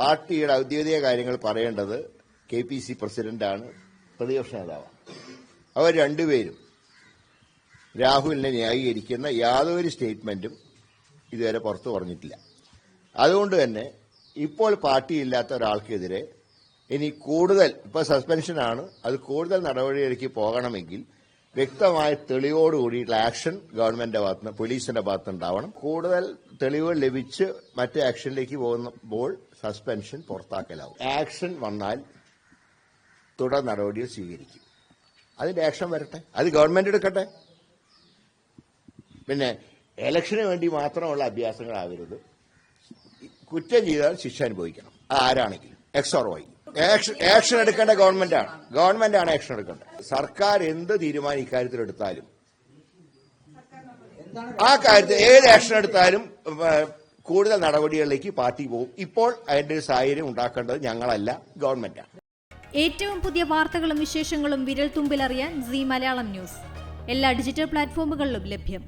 പാർട്ടിയുടെ ഔദ്യോഗിക കാര്യങ്ങൾ പറയേണ്ടത് കെ പി സി പ്രസിഡന്റാണ് പ്രതിപക്ഷ നേതാവാണ്. അവർ രണ്ടുപേരും രാഹുലിനെ ന്യായീകരിക്കുന്ന യാതൊരു സ്റ്റേറ്റ്മെന്റും ഇതുവരെ പുറത്തു പറഞ്ഞിട്ടില്ല. അതുകൊണ്ട് തന്നെ ഇപ്പോൾ പാർട്ടിയില്ലാത്ത ഒരാൾക്കെതിരെ ഇനി കൂടുതൽ ഇപ്പോൾ സസ്പെൻഷനാണ് അത് കൂടുതൽ നടപടിയിലേക്ക് പോകണമെങ്കിൽ വ്യക്തമായ തെളിവോട് കൂടിയിട്ടുള്ള ആക്ഷൻ ഗവൺമെന്റിന്റെ ഭാഗത്തുനിന്ന് പോലീസിന്റെ ഭാഗത്ത് ഉണ്ടാവണം കൂടുതൽ തെളിവുകൾ ലഭിച്ച് മറ്റേ ആക്ഷനിലേക്ക് പോകുമ്പോൾ സസ്പെൻഷൻ പുറത്താക്കലാവും. ആക്ഷൻ വന്നാൽ തുടർ നടപടികൾ സ്വീകരിക്കും. അതിന്റെ ആക്ഷൻ വരട്ടെ. അത് ഗവൺമെന്റ് എടുക്കട്ടെ. പിന്നെ ഇലക്ഷന് വേണ്ടി മാത്രമുള്ള അഭ്യാസങ്ങളാകരുത് കുറ്റം ചെയ്താൽ ശിക്ഷ അനുഭവിക്കണം. അത് ആരാണെങ്കിലും എക്സ് ഓർ ആക്ഷൻ ആക്ഷൻ എടുക്കേണ്ട ഗവൺമെന്റാണ് ഗവൺമെന്റാണ് ആക്ഷൻ എടുക്കേണ്ടത്. സർക്കാർ എന്ത് തീരുമാനം ഇക്കാര്യത്തിൽ എടുത്താലും ആ കാര്യത്തിൽ ഏത് ആക്ഷൻ എടുത്താലും കൂടുതൽ നടപടികളിലേക്ക് പാർട്ടി പോകും. ഇപ്പോൾ അതിന്റെ ഒരു സാഹചര്യം ഉണ്ടാക്കേണ്ടത് ഞങ്ങളല്ല ഗവൺമെന്റാണ് ഏറ്റവും പുതിയ വാർത്തകളും വിശേഷങ്ങളും വിരൽ തുമ്പിലറിയാൻ സി മലയാളം ന്യൂസ്. എല്ലാ ഡിജിറ്റൽ പ്ലാറ്റ്ഫോമുകളിലും ലഭ്യം.